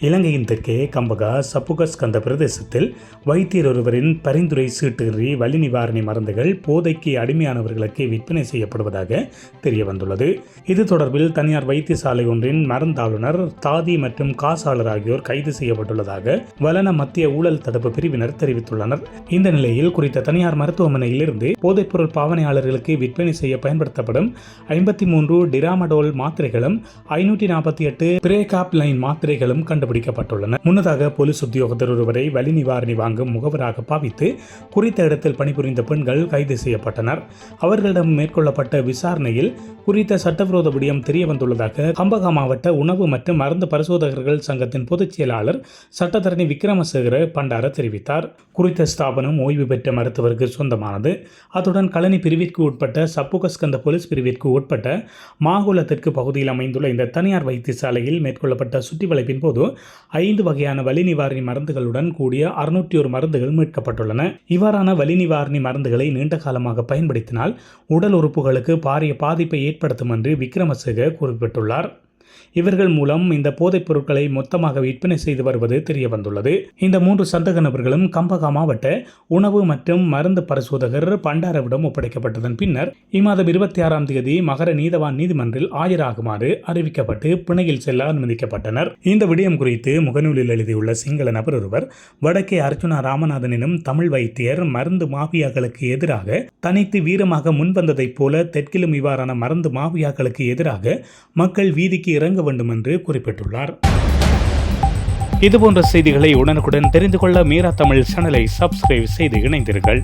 இலங்கையின் தெற்கே கம்பகா சப்புகஸ்கந்த பிரதேசத்தில் வைத்தியர் ஒருவரின் பரிந்துரை சீட்டுகிறி வலி நிவாரணி மருந்துகள் போதைக்கு அடிமையானவர்களுக்கு விற்பனை செய்யப்படுவதாக தெரிய வந்துள்ளது இது தொடர்பில் தனியார் வைத்தியசாலை ஒன்றின் மருந்தாளுநர் தாதி மற்றும் காசாளர் ஆகியோர் கைது செய்யப்பட்டுள்ளதாக வலன மத்திய ஊழல் தடுப்பு பிரிவினர் தெரிவித்துள்ளனர். இந்த நிலையில் குறித்த தனியார் மருத்துவமனையிலிருந்து போதைப்பொருள் பாவனையாளர்களுக்கு விற்பனை செய்ய பயன்படுத்தப்படும் ஐம்பத்தி மூன்று டிராமடோல் மாத்திரைகளும் ஐநூற்றி நாற்பத்தி எட்டு பிரேகாப் லைன் மாத்திரைகளும் கண்டுபிடிக்கப்பட்டுள்ளன. முன்னதாக போலீஸ் உத்தியோகத்தர் ஒருவரை வலி நிவாரணி வாங்கும் முகவராக பாவித்து குறித்த இடத்தில் பணிபுரிந்த பெண்கள் கைது செய்யப்பட்டனர். அவர்களிடம் மேற்கொள்ளப்பட்ட விசாரணையில் குறித்த சட்டவிரோத விடயம் தெரிய வந்துள்ளதாக கம்பகா மாவட்ட உணவு மற்றும் மருந்து பரிசோதகர்கள் சங்கத்தின் பொதுச் செயலாளர் சட்டத்தரணி விக்ரமசேகர பண்டார தெரிவித்தார். குறித்த ஸ்தாபனம் ஓய்வு பெற்ற மருத்துவருக்கு சொந்தமானது. அத்துடன் கழனி பிரிவிற்கு உட்பட்ட சப்புகஸ்கந்த போலீஸ் பிரிவிற்கு உட்பட்ட மாகுல தெற்கு பகுதியில் அமைந்துள்ள இந்த தனியார் வைத்தியசாலையில் மேற்கொள்ளப்பட்ட சுற்றி வளைப்பின் போது ஐந்து வகையான வலி நிவாரணி மருந்துகளுடன் கூடிய அறுநூற்றி ஒரு மருந்துகள் மீட்கப்பட்டுள்ளன. இவ்வாறான வலி நிவாரணி மருந்துகளை நீண்ட காலமாக பயன்படுத்தினால் உடல் உறுப்புகளுக்கு பாரிய பாதிப்பை ஏற்படுத்தும் என்று விக்ரமசிங்க குறிப்பிட்டுள்ளார். இவர்கள் மூலம் இந்த போதைப் பொருட்களை மொத்தமாக விற்பனை செய்து வருவது தெரிய வந்துள்ளது இந்த மூன்று சந்தக நபர்களும் கம்பகா மாவட்ட உணவு மற்றும் மருந்து பரிசோதகர் பண்டாரவிடம் ஒப்படைக்கப்பட்டதன் பின்னர் இம்மாதம் இருபத்தி ஆறாம் தேதி மகர நீதவான் நீதிமன்றில் ஆஜராகுமாறு அறிவிக்கப்பட்டு பிணையில் செல்ல அனுமதிக்கப்பட்டனர். இந்த விடயம் குறித்து முகநூலில் எழுதியுள்ள சிங்கள நபர் ஒருவர் வடக்கே அர்ஜுனா ராமநாதனினும் தமிழ் வைத்தியர் மருந்து மாபியாக்களுக்கு எதிராக தனித்து வீரமாக முன்வந்ததைப் போல தெற்கிலும் இவ்வாறான மருந்து மாபியாக்களுக்கு எதிராக மக்கள் வீதிக்கு இறங்க வேண்டும் என்று குறிப்பிட்டுள்ளார். இதுபோன்ற செய்திகளை உடனுக்குடன் தெரிந்து கொள்ள மீரா தமிழ் சேனலை சப்ஸ்கிரைப் செய்து இணைந்தீர்கள்